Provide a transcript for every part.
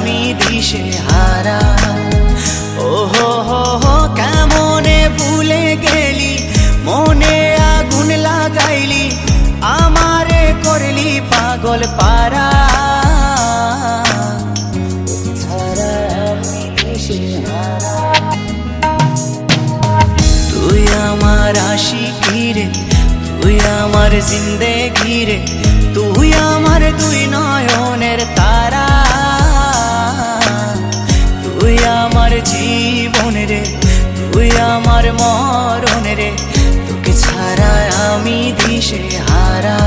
আমি দিশে হারা। ও হো হো হো কেমনে ভুলে গেলি? মনে আগুন লাগাইলি, আমারে করলি পাগল পারা তুই আমার আশিকি রে, তুই আমার জিন্দেগি রে, তুই আমার দুই নয়নের তারা। আমার জীবন রে তুই আমার মরণ রে তোকে ছাড়া আমি দিশে হারা।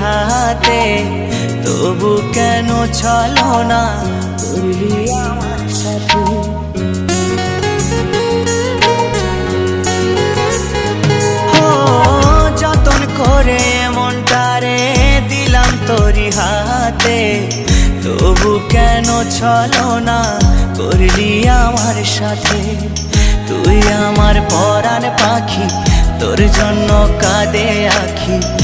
হাতে, তবু কেন চলো না? করলি আমার সাথে। যতন করে মনটারে দিলাম তোরি হাতে, তবু কেন চলো না? করলি আমার সাথে। তুই আমার পরাণ পাখি, তোর জন্য কাঁদে আখি।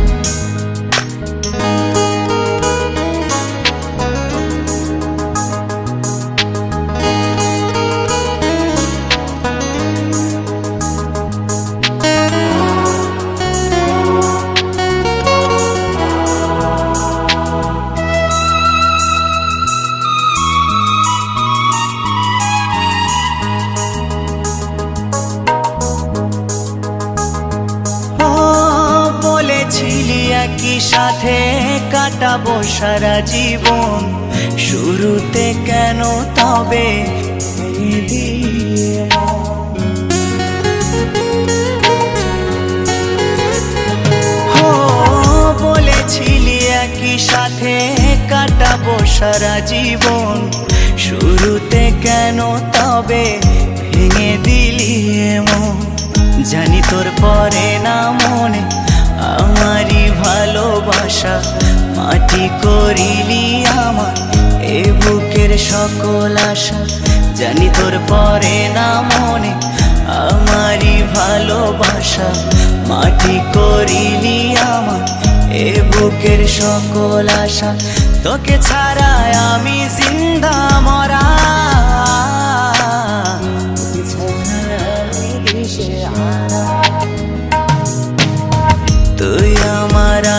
একই সাথে কাটাবো সারা জীবন। শুরুতে কেন তবে বলেছিলি একই সাথে কাটাবো সারা জীবন। শুরুতে কেন তবে ভেঙে দিলি মন জানি তোর পরে না মনে আমারই ভালোবাসা, মাটি করিলি আমার এ বুকের সকল আশা। জানি তোর পরে না মনে আমারই ভালোবাসা, মাটি করিলি আমার এ বুকের সকল আশা। তোকে ছাড়া আমি জিন্দা, মরা